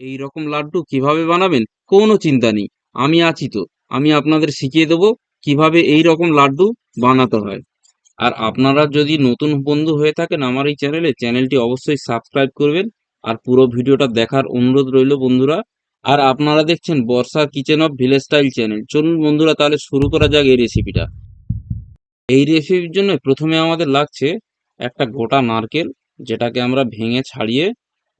এই রকম লাড্ডু কীভাবে বানাবেন? কোনো চিন্তা নেই। আমি আছি তো। আমি আপনাদের শিখিয়ে দেবো কীভাবে এই রকম লাড্ডু বানাতে হয়। আর আপনারা যদি নতুন বন্ধু হয়ে থাকেন আমার এই চ্যানেলে, চ্যানেলটি অবশ্যই সাবস্ক্রাইব করবেন আর পুরো ভিডিওটা দেখার অনুরোধ রইল বন্ধুরা। আর আপনারা দেখছেন Barsha kitchen of village style channel. চলুন বন্ধুরা তাহলে শুরু করা যাক এই রেসিপিটা এই রেসিপির জন্য প্রথমে আমাদের লাগছে একটা গোটা নারকেল, যেটাকে আমরা ভেঙে ছাড়িয়ে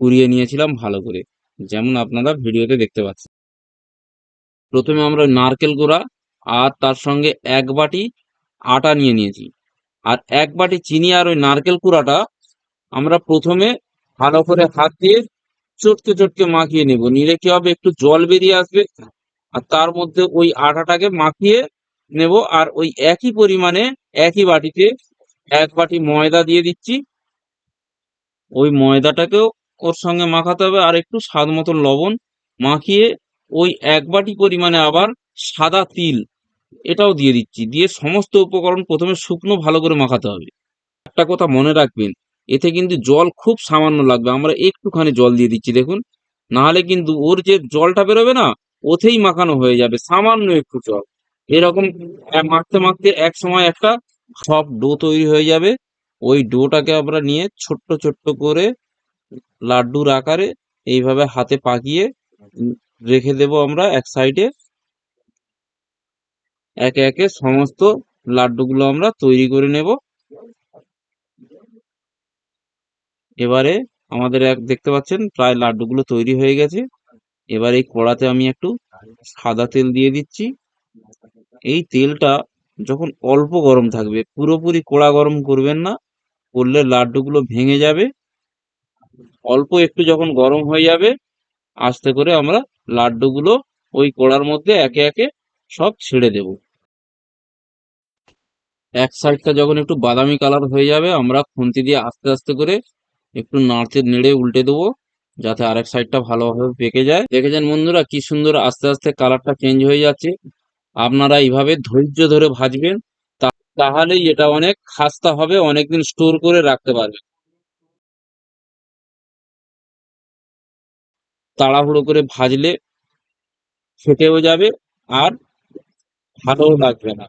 কুড়িয়ে নিয়েছিলাম ভালো করে। যেমন আপনারা ভিডিওতে দেখতে পাচ্ছেন। প্রথমে আমরা নারকেল গুঁড়া আর তার সঙ্গে এক বাটি আটা নিয়ে নিয়েছি। আর এক বাটি চিনি আর ওই নারকেল কুড়াটা আমরা প্রথমে ভালো করে হাত দিয়ে চটকে চটকে মাখিয়ে নেব। নিলে কি হবে? একটু জল বেরিয়ে আসবে। আর তার মধ্যে ওই আটাটাকে মাখিয়ে নেব। আর ওই একই পরিমাণে একই বাটিতে এক বাটি ময়দা দিয়ে দিচ্ছি। ওই ময়দাটাকেও ওর সঙ্গে মাখাতে হবে আর একটু স্বাদ মতো লবণ মাখিয়ে ওই এক বাটি পরিমাণে আবার সাদা তিল এটাও দিয়ে দিচ্ছি। দিয়ে সমস্ত উপকরণ প্রথমে শুকনো ভালো করে মাখাতে হবে। একটা কথা মনে রাখবেন, এতে কিন্তু জল খুব সামান্য লাগবে। আমরা একটুখানি জল দিয়ে দিচ্ছি, দেখুন। নাহলে কিন্তু ওর যে জলটা বেরোবে না, ওতেই মাখানো হয়ে যাবে, সামান্য একটু জল। এরকম মাখতে মাখতে এক সময় একটা সব ডো তৈরি হয়ে যাবে। ওই ডোটাকে আমরা নিয়ে ছোট্ট ছোট্ট করে লাড্ডুর আকারে এইভাবে হাতে পাকিয়ে রেখে দেব আমরা এক সাইডে। একে একে সমস্ত লাড্ডুগুলো আমরা তৈরি করে নেব। এবারে আমাদের এক, দেখতে পাচ্ছেন, প্রায় লাড্ডুগুলো তৈরি হয়ে গেছে। এবার এই কড়াতে আমি একটু সাদা তেল দিয়ে দিচ্ছি। এই তেলটা যখন অল্প গরম থাকবে, পুরোপুরি কড়া গরম করবেন না, করলে লাড্ডুগুলো ভেঙে যাবে। অল্প একটু যখন গরম হয়ে যাবে, আস্তে করে আমরা লাড্ডুগুলো ওই কড়ার মধ্যে একে একে সব ছেড়ে দেব। এক সাইডটা যখন একটু বাদামি কালার হয়ে যাবে, আমরা খুন্তি দিয়ে আস্তে আস্তে করে একটু নাড়তে নেড়ে উল্টে দেবো, যাতে আরেক সাইডটা ভালোভাবে পেকে যায়। দেখেছেন বন্ধুরা কি সুন্দর আস্তে আস্তে কালারটা চেঞ্জ হয়ে যাচ্ছে। আপনারা এইভাবে ধৈর্য ধরে ভাজবেন তাহলেই এটা অনেক খাস্তা হবে, অনেকদিন স্টোর করে রাখতে পারবেন। তাড়াহুড়ো করে ভাজলে ফেটেও যাবে আর ভালোও লাগবে না।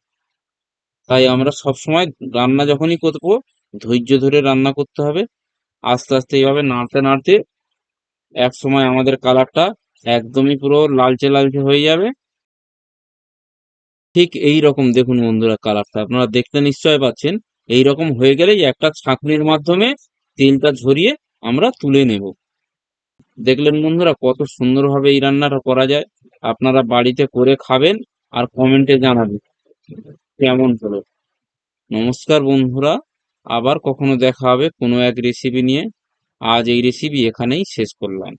তাই আমরা সব সময় রান্না যখনই করব, ধৈর্য ধরে রান্না করতে হবে। আস্তে আস্তে এইভাবে নাড়তে নাড়তে এক সময় আমাদের কালারটা একদমই পুরো লালচে লালচে হয়ে যাবে। ঠিক এই রকম দেখুন বন্ধুরা কালারটা, আপনারা দেখতে নিশ্চয় পাচ্ছেন। এই রকম হয়ে গেলেই একটা ছাঁকনির মাধ্যমে তেলটা ঝরিয়ে আমরা তুলে নেব। দেখলেন বন্ধুরা, কত সুন্দরভাবে এই রান্নাটা করা যায়। আপনারা বাড়িতে করে খাবেন আর কমেন্টে জানাবেন কেমন হলো। নমস্কার বন্ধুরা, আবার কখনো দেখা হবে কোনো এক রেসিপি নিয়ে। আজ এই রেসিপি এখানেই শেষ করলাম।